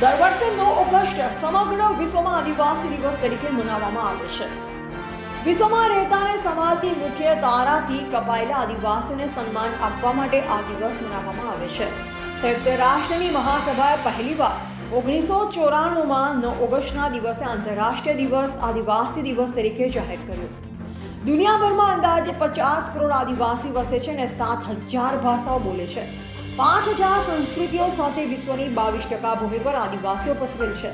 દર વર્ષે નવ ઓગસ્ટ સમગ્ર વિશ્વમાં આદિવાસી દિવસ તરીકે મનાવવામાં આવે છે. વિશ્વમાં રહેતા અને સમાજની મુખ્ય તારાથી કપાયેલા આદિવાસીઓને સન્માન આપવા માટે આ દિવસ મનાવવામાં આવે છે. સંયુક્ત રાષ્ટ્રની મહાસભાએ પહેલીવાર ઓગણીસો ચોરાણુંમાં નવ ઓગસ્ટના દિવસે આંતરરાષ્ટ્રીય દિવસ, આદિવાસી દિવસ તરીકે જાહેર કર્યો. દુનિયાભરમાં અંદાજે પચાસ કરોડ આદિવાસી વસે છે અને સાત હજાર ભાષાઓ બોલે છે. પાંચ હજાર સંસ્કૃતિઓ સાથે વિશ્વની બાવીસ ટકા ભૂમિ પર આદિવાસીઓ પસરેલ છે.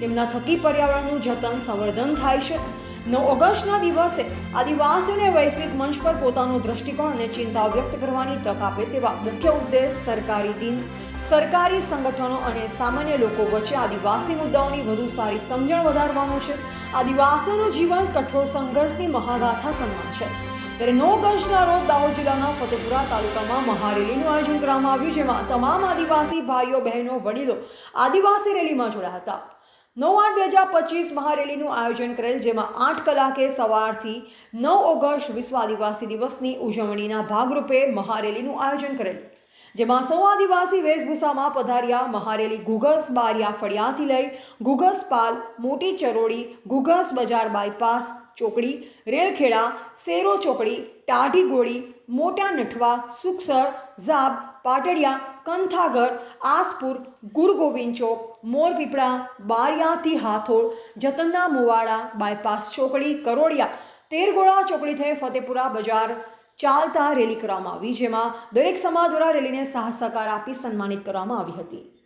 તેમના થકી પર્યાવરણનું જતન સંવર્ધન થાય છે. નવ ઓગસ્ટના દિવસે આદિવાસીઓને વૈશ્વિક મંચ પર પોતાનો દ્રષ્ટિકોણ અને ચિંતા વ્યક્ત કરવાની તક આપે તેવા મુખ્ય ઉદ્દેશ સરકારી દિન સરકારી સંગઠનો અને સામાન્ય લોકો વચ્ચે આદિવાસી મુદ્દાઓની વધુ સારી સમજણ વધારવાનું છે. આદિવાસીઓનું જીવન કઠોર સંઘર્ષની મહાગાથા સમાન છે. ત્યારે નો ગંજના રોજ દાહોદ જિલ્લાના ફતેપુરા તાલુકામાં મહારેલીનું આયોજન કરવામાં આવ્યું, જેમાં તમામ આદિવાસી ભાઈઓ, બહેનો, વડીલો આદિવાસી રેલીમાં જોડાયા હતા. નવ આઠ બે હજાર પચીસ મહારેલીનું આયોજન કરેલ, જેમાં આઠ કલાકે સવારથી નવ ઓગસ્ટ વિશ્વ આદિવાસી દિવસની ઉજવણીના ભાગરૂપે મહારેલીનું આયોજન કરેલ. જેમાં સૌ આદિવાસી વેશભૂષામાં પધાર્યા મહારેલી ઘુઘસ બારિયા ફળિયાથી લઈ ઘુઘસ પાલ, મોટી ચરોડી, ઘુઘસ બજાર બાયપાસ, ચોકડી, રેલખેડા સેરો ચોકડી, ટાઢી ગોળી, મોટા નઠવા, સુખસર, ઝાબ, પાટડિયા, કંથાગર, આસપુર ગુરગોવિંદ ચોક, મોરપીપળા, બારિયાથી હાથોળ, જતનના મુવાડા, બાયપાસ ચોકડી કરોડિયા તેરગોળા ચોકડી થઈ ફતેપુરા બજાર ચાલતા રેલી કરવામાં આવી, જેમાં દરેક સમાજ દ્વારા રેલીને સાહસકાર આપી સન્માનિત કરવામાં આવી હતી.